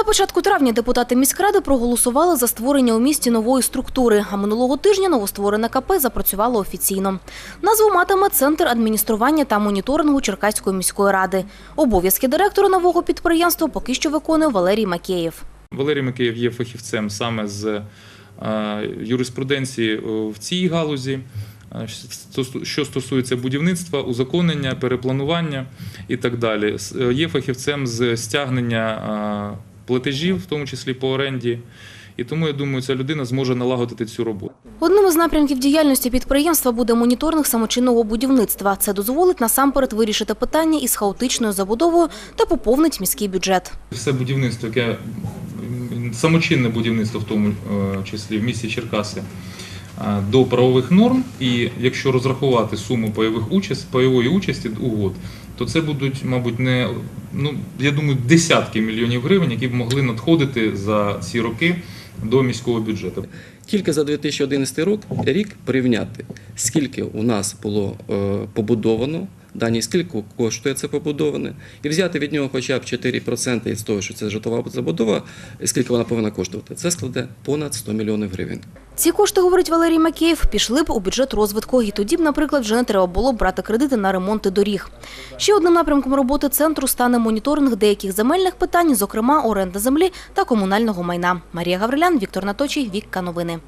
На початку травня депутати міськради проголосували за створення у місті нової структури, а минулого тижня новостворене КП запрацювало офіційно. Назву матиме Центр адміністрування та моніторингу Черкаської міської ради. Обов'язки директора нового підприємства поки що виконує Валерій Макеєв. Валерій Микеєв є фахівцем саме з е, юриспруденції е, в цій галузі. е, Що стосується будівництва, узаконення, перепланування і так далі, є фахівцем з стягнення платежів, в тому числі по оренді. І тому я думаю, ця людина зможе налагодити цю роботу. Одним із напрямків діяльності підприємства буде моніторинг самочинного будівництва. Це дозволить насамперед вирішити питання із хаотичною забудовою та поповнить міський бюджет. Все будівництво, яке самочинне будівництво, в тому е, числі в місті Черкаси, до правових норм, і якщо розрахувати суму пайових участь, пайової участі угод, то це будуть, мабуть, не ну я думаю, десятки мільйонів гривень, які б могли надходити за ці роки до міського бюджету. Тільки за 2011 рік, рік порівняти, скільки у нас було е, побудовано, дані скільки коштує це побудоване, і взяти від нього хоча б 4% із того, що це житлова забудова, скільки вона повинна коштувати, це складе понад 100 мільйонів гривень. Ці кошти, говорить Валерій Макеєв, пішли б у бюджет розвитку, і тоді б, наприклад, вже не треба було брати кредити на ремонти доріг. Ще одним напрямком роботи центру стане моніторинг деяких земельних питань, зокрема оренда землі та комунального майна. Марія Гаврилян, Віктор Наточий, Вікка Новини.